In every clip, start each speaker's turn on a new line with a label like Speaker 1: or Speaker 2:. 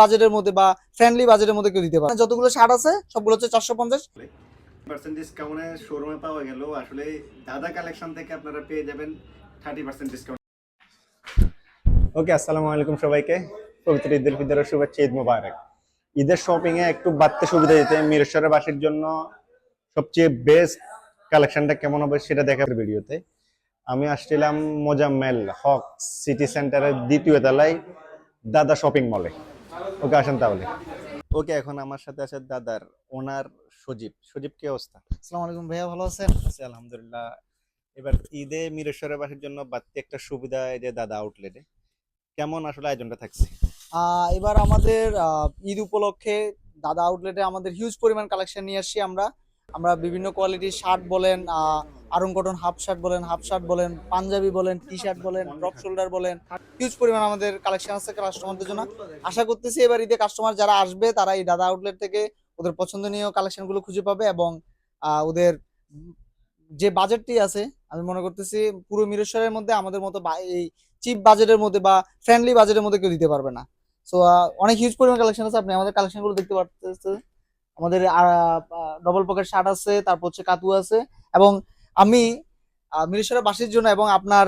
Speaker 1: বাজেটের মধ্যে বা ফ্রেন্ডলি বাজেটের মধ্যে কেউ দিতে পারে যতগুলো শার্ট আছে সবগুলো হচ্ছে চারশো পঞ্চাশ।
Speaker 2: পার্সেন্ট ডিসকাউন্টে শোরুমে পাওয়া গেল। আসলে দাদা কালেকশন থেকে আপনারা পেয়ে যাবেন থার্টি পার্সেন্ট ডিসকাউন্ট ওকে আসসালামু আলাইকুম সবাইকে। পবিত্র ঈদ উল শুভেচ্ছা ঈদ মোবারক। ঈদের শপিং এ একটু বাড়তে সুবিধা দিতে মিরেশ্বরের বাসীর জন্য সবচেয়ে বেস্ট কালেকশনটা কেমন হবে সেটা দেখার ভিডিওতে। আমি আসছিলাম মোজাম্মেল হক সিটি সেন্টারের দ্বিতীয় তলায় দাদা শপিং মলে ওকে আসেন তাহলে। ওকে এখন আমার সাথে আছে দাদার ওনার সজীব। সজীব কি অবস্থা?
Speaker 1: আসসালামু আলাইকুম ভাইয়া ভালো আছেন?
Speaker 2: আছে আলহামদুলিল্লাহ। এবার ঈদে মিরেশ্বরের বাসীর জন্য বাড়তি একটা সুবিধা এই যে দাদা আউটলেটে কেমন আসলে আয়োজনটা থাকছে?
Speaker 1: আহ, এবার আমাদের ঈদ উপলক্ষে দাদা আউটলেটে আমাদের হিউজ পরিমাণ কালেকশন নিয়ে আসছি আমরা। আমরা বিভিন্ন কোয়ালিটির শার্ট বলেন আরং হাফ শার্ট বলেন হাফ শার্ট বলেন, পাঞ্জাবি বলেন টি শার্ট বলেন ড্রপ শোল্ডার বলেন হিউজ পরিমাণ আমাদের কালেকশন আছে কাস্টমারদের জন্য। আশা করতেছি এবার ঈদে কাস্টমার যারা আসবে, তারা এই দাদা আউটলেট থেকে ওদের পছন্দনীয় কালেকশনগুলো খুঁজে পাবে এবং ওদের যে বাজেটটি আছে, আমি মনে করতেছি পুরো মিরেশ্বরের মধ্যে আমাদের মতো এই চিপ বাজেটের মধ্যে বা ফ্রেন্ডলি বাজেটের মধ্যে কেউ দিতে পারবে না। সো অনেক হিউজ পরিমাণ কালেকশন আছে, আপনি আমাদের কালেকশনগুলো দেখতে পাচ্ছেন আমাদের ডবল পকেট শার্ট আছে, তারপর হচ্ছে কাতু আছে এবং আমি মিরেশ্বরের বাসীর জন্য এবং আপনার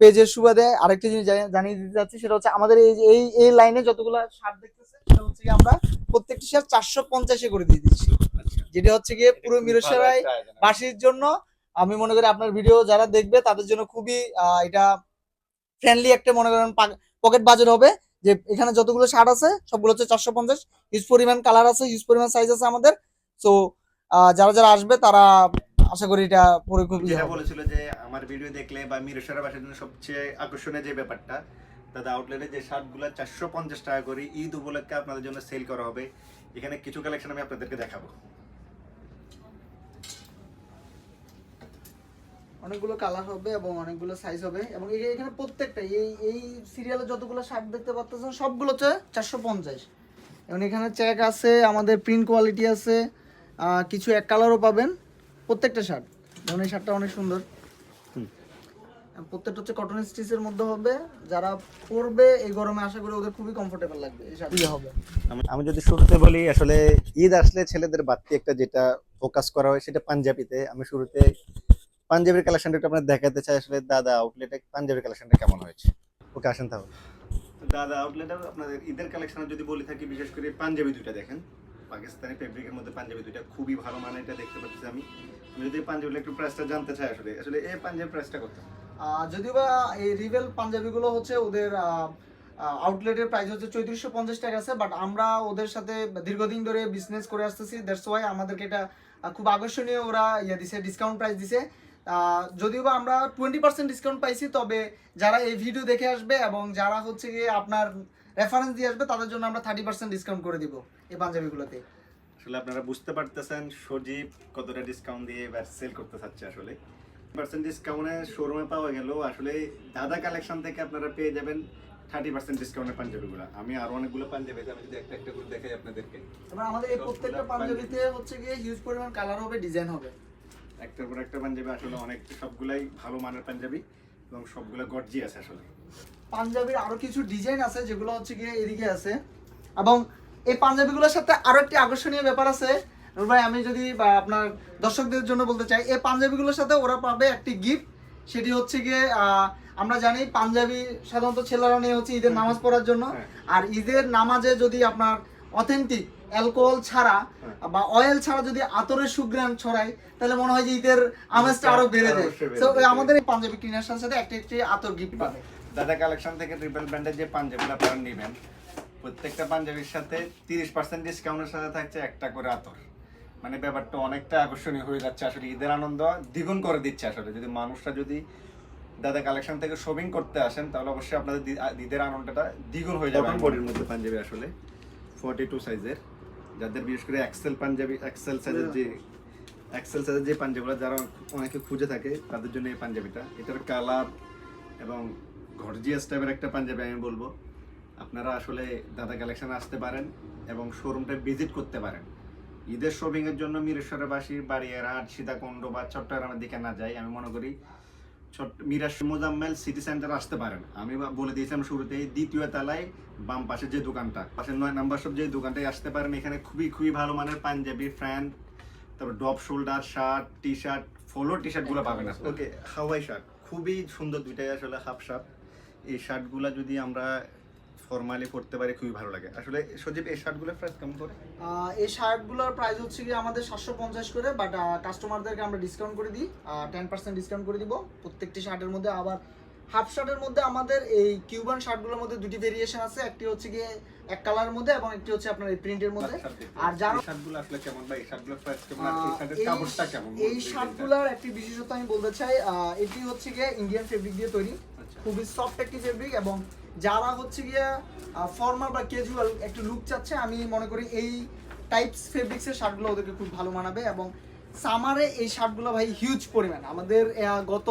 Speaker 1: পেজের সুবাদে আরেকটি জিনিস জানিয়ে দিতে চাচ্ছি সেটা হচ্ছে আমাদের এই যে- এই এই লাইনে যতগুলো শার্ট দেখতেছে সেটা হচ্ছে আমরা প্রত্যেকটি শার্ট চারশো পঞ্চাশে করে দিয়ে দিচ্ছি। যেটা হচ্ছে গিয়ে পুরো মিরেশ্বরাই বাসীর জন্য। আমি মনে করি আপনার ভিডিও যারা দেখবে তাদের জন্য খুবই আহ, এটা ফ্রেন্ডলি একটা মনে করেন পকেট বাজেট হবে। যে এখানে যতগুলো শার্ট আছে সবগুলো হচ্ছে চারশো পঞ্চাশ। হিউজ পরিমাণ কালার আছে হিউজ পরিমাণ সাইজ আছে আমাদের। তো যারা যারা আসবে তারা আশা করি এটা পরে খুবই
Speaker 2: যেটা বলেছিল যে আমার ভিডিও দেখলে বা মিরেশ্বরের বাসীর জন্য সবচেয়ে আকর্ষণীয় যে ব্যাপারটা দাদা আউটলেটে যে শার্টগুলো চারশো পঞ্চাশ টাকা করে ঈদ উপলক্ষে আপনাদের জন্য সেল করা হবে এখানে কিছু কালেকশন আমি আপনাদেরকে দেখাবো।
Speaker 1: অনেকগুলো কালার হবে এবং অনেকগুলো সাইজ হবে এবং এই- এখানে প্রত্যেকটা এই এই সিরিয়ালে যতগুলো শার্ট দেখতে পাচ্ছেন সবগুলো হচ্ছে চারশো পঞ্চাশ। এবং এখানে চেক আছে আমাদের প্রিন্ট কোয়ালিটি আছে আহ, কিছু এক কালারও পাবেন। প্রত্যেকটা শার্ট। যেমন এই শার্টটা অনেক সুন্দর।
Speaker 2: হুম।
Speaker 1: প্রত্যেকটা হচ্ছে কটন স্টিচের মধ্যে হবে। যারা পরবে এই গরমে আশা করি ওদের খুবই কমফোর্টেবল লাগবে এই শার্ট হবে।
Speaker 2: আমি- আমি যদি শুরুতে বলি আসলে ঈদ আসলে ছেলেদের বাড়তি একটা যেটা ফোকাস করা হয় সেটা পাঞ্জাবিতে। আমি শুরুতে পাঞ্জাবির কালেকশনটা একটু আপনার দেখাতে চাই। আসলে দাদা আউটলেটে পাঞ্জাবির কালেকশনটা কেমন হয়েছে? ওকে আসেন তাহলে। দাদা আউটলেটে আপনাদের ঈদের কালেকশন যদি বলি থাকি বিশেষ করে পাঞ্জাবি দুইটা দেখেন। পাকিস্তানি ফেব্রিকের মধ্যে পাঞ্জাবি দুইটা খুবই ভালো মানে এটা দেখতে পাচ্ছি আমি। আমি যদি পাঞ্জাবির একটু প্রাইসটা জানতে চাই আসলে আসলে এই পাঞ্জাবি প্রাইসটা কত?
Speaker 1: যদিও বা এই রিভেল পাঞ্জাবিগুলো হচ্ছে ওদের আউটলেটের প্রাইস হচ্ছে চৌত্রিশশো পঞ্চাশ টাকা আছে বাট আমরা ওদের সাথে দীর্ঘদিন ধরে বিজনেস করে আসতেছি দ্যাটস ওয়াই আমাদেরকে এটা খুব আকর্ষণীয় ওরা ইয়ে দিছে ডিসকাউন্ট প্রাইস দিছে। যদিও বা আমরা টোয়েন্টি পার্সেন্ট ডিসকাউন্ট পাইছি, তবে যারা এই ভিডিও দেখে আসবে এবং যারা হচ্ছে গিয়ে আপনার রেফারেন্স দিয়ে আসবে তাদের জন্য আমরা থার্টি পার্সেন্ট ডিসকাউন্ট করে দিব এই পাঞ্জাবিগুলোতে।
Speaker 2: আসলে আপনারা বুঝতে পারতেছেন সজীব কতটা ডিসকাউন্ট দিয়ে এবার সেল করতে চাচ্ছে আসলে। পার্সেন্ট ডিসকাউন্টে শোরুমে পাওয়া গেল আসলে দাদা কালেকশন থেকে আপনারা পেয়ে যাবেন থার্টি পার্সেন্ট ডিসকাউন্টের পাঞ্জাবিগুলো। আমি আরও অনেকগুলো পাঞ্জাবি আমি যদি একটা একটা করে দেখাই আপনাদেরকে।
Speaker 1: এবার আমাদের এই প্রত্যেকটা পাঞ্জাবিতে হচ্ছে গিয়ে হিউজ পরিমাণ কালার হবে ডিজাইন হবে।
Speaker 2: একটার পর একটা পাঞ্জাবি আসলে অনেক সবগুলাই ভালো মানের পাঞ্জাবি এবং সবগুলো গর্জি আছে আসলে।
Speaker 1: পাঞ্জাবির আরও কিছু ডিজাইন আছে যেগুলো হচ্ছে গিয়ে এদিকে আছে। এবং এই পাঞ্জাবিগুলোর সাথে আরও একটি আকর্ষণীয় ব্যাপার আছে। নূর ভাই আমি যদি আপনার দর্শকদের জন্য বলতে চাই এই পাঞ্জাবিগুলোর সাথে ওরা পাবে একটি গিফট সেটি হচ্ছে গিয়ে আমরা জানি পাঞ্জাবি সাধারণত ছেলেরা নিয়ে হচ্ছে ঈদের নামাজ পড়ার জন্য।
Speaker 2: হ্যাঁ।
Speaker 1: আর ঈদের নামাজে যদি আপনার অথেন্টিক অ্যালকোহল ছাড়া
Speaker 2: হ্যাঁ।
Speaker 1: বা অয়েল ছাড়া যদি আতরের সুগ্রান ছড়ায় তাহলে মনে হয় যে ঈদের আমেজটা আরও বেড়ে যায়। তো আমাদের এই পাঞ্জাবি কেনার সাথে সাথে একটি একটি আতর গিফট পাবে।
Speaker 2: দাদা কালেকশন থেকে ট্রিপল ব্র্যান্ডের যে পাঞ্জাবিগুলো আপনারা নেবেন প্রত্যেকটা পাঞ্জাবির সাথে তিরিশ পার্সেন্ট ডিসকাউন্টের সাথে থাকছে একটা করে আতর। মানে ব্যাপারটা অনেকটা আকর্ষণীয় হয়ে যাচ্ছে আসলে ঈদের আনন্দ দ্বিগুণ করে দিচ্ছে আসলে। যদি মানুষরা যদি দাদা কালেকশন থেকে শপিং করতে আসেন তাহলে অবশ্যই আপনাদের ঈদের আনন্দটা দ্বিগুণ হয়ে যাবে। বডির মধ্যে পাঞ্জাবি আসলে ফর্টি টু সাইজের যাদের বিশেষ করে এক্সেল পাঞ্জাবি এক্সেল সাইজের যে এক্সেল সাইজের যে পাঞ্জাবিগুলো, যারা অনেকে খুঁজে থাকে, তাদের জন্য এই পাঞ্জাবিটা। এটার কালার এবং গর্জিয়াস টাইপের একটা পাঞ্জাবি আমি বলব। আপনারা আসলে দাদা কালেকশনে আসতে পারেন এবং শোরুমটা ভিজিট করতে পারেন। ঈদের শপিং এর জন্য মিরেশ্বরের বাসী বাড়িয়ারহাট সীতাকুণ্ড বা চট্টগ্রামের দিকে না যাই আমি মনে করি। ছোট্ট মিরাজ মোজাম্মেল সিটি সেন্টার আসতে পারেন। আমি বলে দিয়েছিলাম শুরুতেই, দ্বিতীয় তলায় বাম পাশে যে দোকানটা পাশে নয় নাম্বার সব যে দোকানটায় আসতে পারেন। এখানে খুবই খুবই ভালো মানের পাঞ্জাবি ফ্যান তারপর drop shoulder shirt T shirt polo T শার্টগুলো পাবেন ওকে হাওয়াই শার্ট খুবই সুন্দর দুইটাই আসলে হাফ শার্ট এই শার্টগুলো যদি আমরা ফর্মালি পড়তে পারি খুবই ভালো লাগে। আসলে সজীব এই শার্টগুলো প্রাইস কেমন করে?
Speaker 1: এই শার্টগুলোর প্রাইস হচ্ছে কি আমাদের সাতশো পঞ্চাশ করে বাট কাস্টমারদেরকে আমরা ডিসকাউন্ট করে দিই টেন পার্সেন্ট ডিসকাউন্ট করে দিব। প্রত্যেকটি শার্টের মধ্যে আবার হাফ শার্টের মধ্যে আমাদের এই কিউবান শার্টগুলোর মধ্যে দুটি ভেরিয়েশন আছে একটি হচ্ছে গিয়ে এক কালার মধ্যে এবং একটি হচ্ছে আপনার এই প্রিন্টের মধ্যে। আর যারা
Speaker 2: এই শার্টগুলো আসলে কেমন বা এই শার্টগুলোর প্রাইস কেমন? আর এই শার্টের কাপড়টা কেমন
Speaker 1: এই শার্টগুলোর একটি বিশেষত্ব আমি বলতে চাই এটি হচ্ছে গিয়ে ইন্ডিয়ান ফেব্রিক দিয়ে তৈরি।
Speaker 2: আচ্ছা।
Speaker 1: খুবই সফট একটি ফেব্রিক এবং যারা হচ্ছে গিয়ে ফর্মাল বা ক্যাজুয়াল একটু লুক চাচ্ছে আমি মনে করি এই টাইপস ফেব্রিক্সের শার্টগুলো ওদেরকে খুব ভালো মানাবে এবং সামারে এই শার্টগুলো ভাই হিউজ পরিমাণ। আমাদের গত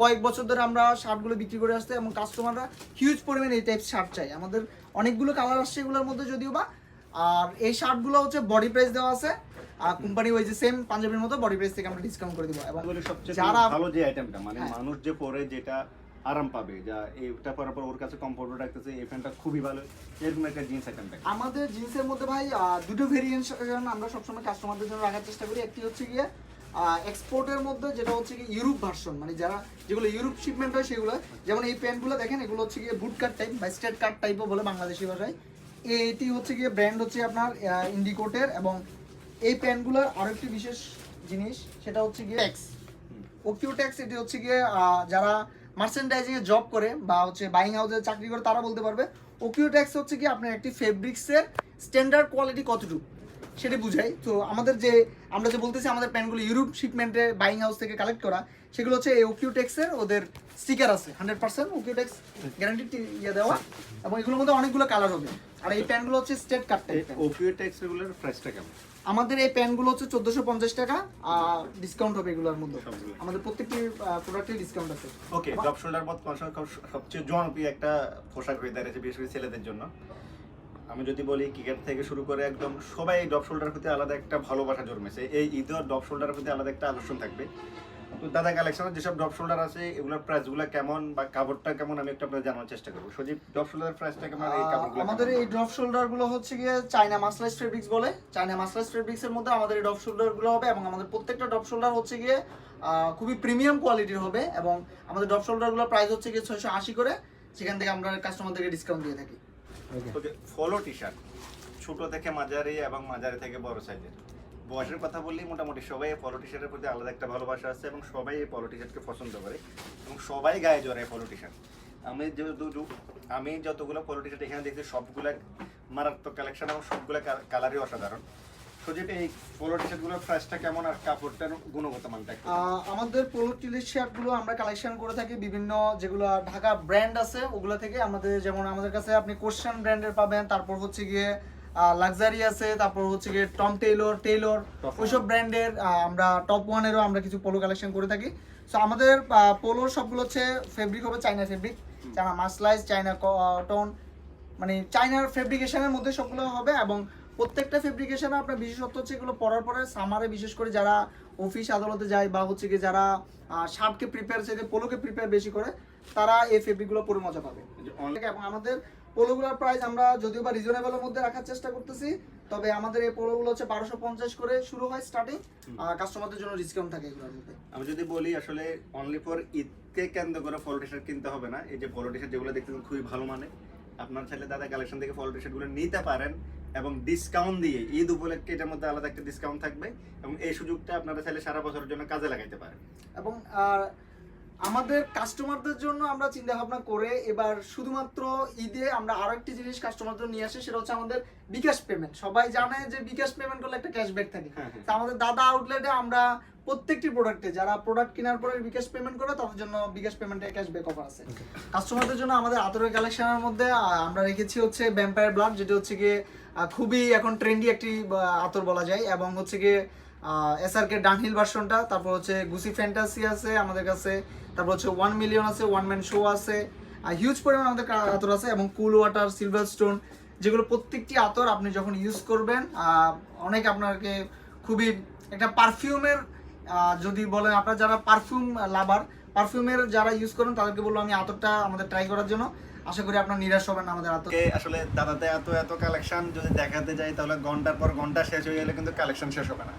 Speaker 1: কয়েক বছর ধরে আমরা শার্টগুলো বিক্রি করে আসতে এবং কাস্টমাররা হিউজ পরিমাণে এই টাইপ শার্ট চাই আমাদের অনেকগুলো কালার আসছে এগুলোর মধ্যে যদিও বা। আর এই শার্টগুলো হচ্ছে বডি প্রাইস দেওয়া আছে। আর কোম্পানি ওই যে সেম পাঞ্জাবির মতো বডি প্রাইস থেকে আমরা ডিসকাউন্ট করে দিব। এবং যারা
Speaker 2: ভালো যে আইটেমটা মানে
Speaker 1: হ্যাঁ।
Speaker 2: মানুষ যে পরে যেটা আরাম পাবে যা এইটা পরার পর ওর কাছে কমফোর্ট রাখতেছে এই ফ্যানটা খুবই ভালো। এরকম একটা জিন্স আইটেমটা
Speaker 1: আমাদের জিন্সের মধ্যে ভাই দুটো ভেরিয়েন্ট আমরা সবসময় কাস্টমারদের জন্য রাখার চেষ্টা করি। একটি হচ্ছে গিয়ে এক্সপোর্টের মধ্যে যেটা হচ্ছে কি ইউরোপ ভার্সন মানে যারা যেগুলো ইউরোপ শিপমেন্ট হয় সেগুলো। যেমন এই প্যান্টগুলো দেখেন এগুলো হচ্ছে গিয়ে বুট কাট টাইপ বা স্টেট কাট টাইপও বলে বাংলাদেশি ভাষায়। এটি হচ্ছে গিয়ে ব্র্যান্ড হচ্ছে আপনার ইন্ডিকোটের এবং এই প্যান্টগুলোর আরও একটি বিশেষ জিনিস সেটা হচ্ছে গিয়ে ট্যাক্স ওকিউ ট্যাক্স এটি হচ্ছে গিয়ে যারা মার্চেন্ডাইজিং এ জব করে বা হচ্ছে বাইং হাউসে চাকরি করে তারা বলতে পারবে। ওকিও ট্যাক্স হচ্ছে কি আপনার একটি ফেব্রিক্সের স্ট্যান্ডার্ড কোয়ালিটি কতটুকু? সেটা বুঝাই। তো আমাদের যে আমরা যে বলতেছি আমাদের প্যান্টগুলো ইউরোপ শিপমেন্টে বাইং হাউস থেকে কালেক্ট করা সেগুলো হচ্ছে এই ওকিউ ট্যাক্সের ওদের স্টিকার আছে hundred percent Oeko Tex guarantee ইয়ে দেওয়া এবং এগুলোর মধ্যে অনেকগুলো কালার হবে। আর এই প্যান্টগুলো হচ্ছে স্টেট কাট
Speaker 2: ওপিও ট্যাক্স প্রাইসটা কেমন?
Speaker 1: আমাদের এই প্যান্টগুলো হচ্ছে চোদ্দোশো পঞ্চাশ টাকা ডিসকাউন্ট হবে এগুলোর মধ্যে। আমাদের প্রত্যেকটি প্রোডাক্টে ডিসকাউন্ট আছে।
Speaker 2: ওকে ড্রপ শোল্ডার মত সবচেয়ে জনপ্রিয় একটা পোশাক হয়ে দাঁড়িয়েছে বিশেষ করে ছেলেদের জন্য। আমি যদি বলি ক্রিকেট থেকে শুরু করে একদম সবাই ড্রপ শোল্ডারের প্রতি আলাদা একটা ভালোবাসা জন্মেছে। এই ঈদেও ড্রপ শোল্ডারের প্রতি আলাদা একটা আকর্ষণ থাকবে। তো দাদা কালেকশনের যেসব ড্রপ শোল্ডার আছে এগুলোর প্রাইসগুলো কেমন বা কাপড়টা কেমন আমি একটু আপনাদের জানার চেষ্টা করব। সজীব ড্রপ শোল্ডারের প্রাইসটা কেমন এই কাপড়গুলো
Speaker 1: আমাদের এই ড্রপ শোল্ডারগুলো হচ্ছে গিয়ে চায়না মাসলাইজ ফেব্রিক্স বলে। চায়না মাসলাইজ ফেব্রিক্স এর মধ্যে আমাদের এই ড্রপ শোল্ডারগুলো হবে এবং আমাদের প্রত্যেকটা ড্রপ শোল্ডার হচ্ছে গিয়ে খুবই প্রিমিয়াম কোয়ালিটির হবে এবং আমাদের ড্রপ শোল্ডারগুলোর প্রাইস হচ্ছে গিয়ে ছয়শো আশি করে। সেখান থেকে আমরা কাস্টমারদেরকে ডিসকাউন্ট দিয়ে থাকি।
Speaker 2: ওকে ফলো টি শার্ট ছোট থেকে মাঝারি এবং মাঝারি থেকে বড় সাইজের বয়সের কথা বললেই মোটামুটি সবাই এই পলো টি শার্টের প্রতি আলাদা একটা ভালোবাসা আছে এবং সবাই এই পলো টি শার্টকে পছন্দ করে এবং সবাই গায়ে জড়ায় পলো টি শার্ট আমি যেহেতু আমি যতগুলো পলো টি শার্ট এখানে দেখছি, সবগুলা মারাত্মক কালেকশন এবং সবগুলো কালারই অসাধারণ। সজীব এই পলো টি শার্টগুলোর প্রাইসটা কেমন আর কাপড়টার গুণগত মানটা
Speaker 1: আমাদের পোলো শার্টগুলো আমরা কালেকশন করে থাকি বিভিন্ন যেগুলো ঢাকা ব্র্যান্ড আছে ওগুলো থেকে আমাদের যেমন আমাদের কাছে আপনি কোশ্চেন ব্র্যান্ডের পাবেন তারপর হচ্ছে গিয়ে লাক্সারি আছে তারপর হচ্ছে গিয়ে টম টেইলর টেইলর ওইসব ব্র্যান্ডের আমরা টপ ওয়ানেরও আমরা কিছু পোলো কালেকশন করে থাকি। সো আমাদের পোলোর সবগুলো হচ্ছে ফেব্রিক হবে China fabric China mercerised China cotton মানে চাইনার ফেব্রিকেশনের মধ্যে সবগুলো হবে এবং প্রত্যেকটা ফেব্রিকেশনে আপনার বিশেষত্ব হচ্ছে এগুলো পরার পরে সামারে বিশেষ করে যারা অফিস আদালতে যায় বা হচ্ছে কি যারা শার্টকে প্রিপেয়ার চাইতে পোলোকে প্রিপেয়ার বেশি করে তারা এই ফেব্রিকগুলো পরে মজা পাবে। এবং আমাদের পোলোগুলোর প্রাইস আমরা যদিও বা রিজনেবলের মধ্যে রাখার চেষ্টা করতেছি তবে আমাদের এই পোলোগুলো হচ্ছে বারোশো পঞ্চাশ করে শুরু হয় স্টার্টিং কাস্টমারদের জন্য ডিসকাউন্ট থাকে এগুলোর মধ্যে।
Speaker 2: আমি যদি বলি আসলে অনলি ফর ঈদকে কেন্দ্র করে ফলো টি শার্ট কিনতে হবে না এই যে ফলো টি শার্ট যেগুলো দেখতেছেন খুবই ভালো মানে আপনার ছেলে দাদা কালেকশন থেকে ফলো টি শার্টগুলো নিতে পারেন এবং ডিসকাউন্ট দিয়ে ঈদ উপলক্ষে এটার মধ্যে আলাদা একটা ডিসকাউন্ট থাকবে এবং এই সুযোগটা আপনারা চাইলে সারা বছরের জন্য কাজে লাগাইতে পারেন।
Speaker 1: এবং আমাদের কাস্টমারদের জন্য আমরা চিন্তা ভাবনা করে এবার শুধুমাত্র ঈদে আমরা আরও একটি জিনিস কাস্টমারদের নিয়ে আসি সেটা হচ্ছে আমাদের বিকাশ পেমেন্ট সবাই জানে যে বিকাশ পেমেন্ট করলে একটা ক্যাশব্যাক থাকে।
Speaker 2: হ্যাঁ, হ্যাঁ।
Speaker 1: তা আমাদের দাদা আউটলেটে আমরা প্রত্যেকটি প্রোডাক্টে যারা প্রোডাক্ট কেনার পরে বিকাশ পেমেন্ট করে তাদের জন্য বিকাশ পেমেন্টে ক্যাশব্যাক অফার আছে। কাস্টমারদের জন্য আমাদের আতরের কালেকশনের মধ্যে আমরা রেখেছি হচ্ছে ভ্যাম্পায়ার ব্লাড যেটা হচ্ছে গিয়ে খুবই এখন ট্রেন্ডি একটি আতর বলা যায় এবং হচ্ছে গিয়ে এসআরকে ডানহিল ভার্সনটা তারপর হচ্ছে গুসি ফ্যান্টাসি আছে আমাদের কাছে, তারপর হচ্ছে ওয়ান মিলিয়ন আছে ওয়ান ম্যান শো আছে, আর হিউজ পরিমাণ আমাদের আতর আছে, এবং কুল ওয়াটার সিলভার স্টোন যেগুলো প্রত্যেকটি আতর আপনি যখন ইউজ করবেন অনেক আপনাকে খুবই একটা পারফিউমের যদি বলেন আপনার যারা পারফিউম লাভার পারফিউমের যারা ইউজ করেন, তাদেরকে বলব আমি আতরটা আমাদের ট্রাই করার জন্য। আশা করি আপনার নিরাশ হবেন আমাদের আতর।
Speaker 2: আসলে দাদাতে এত এত কালেকশন যদি দেখাতে যাই, তাহলে ঘণ্টার পর ঘণ্টা শেষ হয়ে গেলে কিন্তু কালেকশন শেষ হবে না।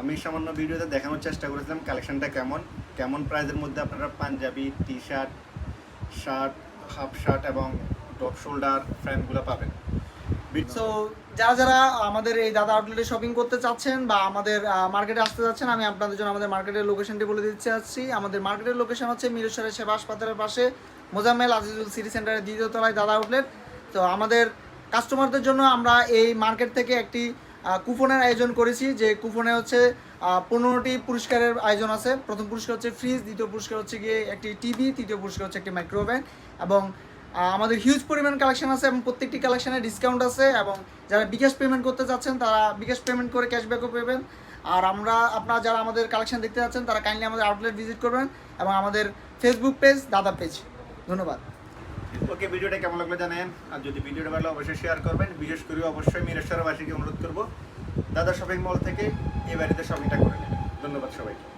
Speaker 2: আমি সামান্য ভিডিওতে দেখানোর চেষ্টা করেছিলাম কালেকশনটা কেমন। কেমন প্রাইজের মধ্যে আপনারা panjabi T shirt shirt half shirt এবং টপ শোল্ডার ফ্রেমগুলো পাবেন।
Speaker 1: সো যারা যারা আমাদের এই দাদা আউটলেটে শপিং করতে চাচ্ছেন বা আমাদের মার্কেটে আসতে যাচ্ছেন আমি আপনাদের জন্য আমাদের মার্কেটের লোকেশনটি বলে দিতে চাচ্ছি। আমাদের মার্কেটের লোকেশন হচ্ছে মিরেশ্বরের সেবা হাসপাতালের পাশে মোজাম্মেল আজিজুল সিটি সেন্টারের দ্বিতীয় তলায় দাদা আউটলেট তো আমাদের কাস্টমারদের জন্য আমরা এই মার্কেট থেকে একটি কুপনের আয়োজন করেছি, যে কুপনে হচ্ছে পনেরোটি পুরস্কারের আয়োজন আছে। প্রথম পুরস্কার হচ্ছে ফ্রিজ, দ্বিতীয় পুরস্কার হচ্ছে গিয়ে একটি টিভি, তৃতীয় পুরস্কার হচ্ছে একটি মাইক্রোওভেন এবং আমাদের হিউজ পরিমাণ কালেকশন আছে এবং প্রত্যেকটি কালেকশনে ডিসকাউন্ট আছে এবং যারা বিকাশ পেমেন্ট করতে চাচ্ছেন তারা বিকাশ পেমেন্ট করে ক্যাশব্যাকও পাবেন। আর আমরা, আপনারা যারা আমাদের কালেকশন দেখতে যাচ্ছেন, তারা কাইন্ডলি আমাদের আউটলেট ভিজিট করবেন এবং আমাদের ফেসবুক পেজ দাদা পেজ ধন্যবাদ।
Speaker 2: ওকে ভিডিওটা কেমন লাগল জানেন? আর যদি ভিডিওটা ভালো অবশ্যই শেয়ার করবেন। বিশেষ করে অবশ্যই মিরেশ্বরবাসীকে অনুরোধ করব, দাদা শপিং মল থেকে এই বাড়িতে শপিংটা করে নেবেন। ধন্যবাদ সবাইকে।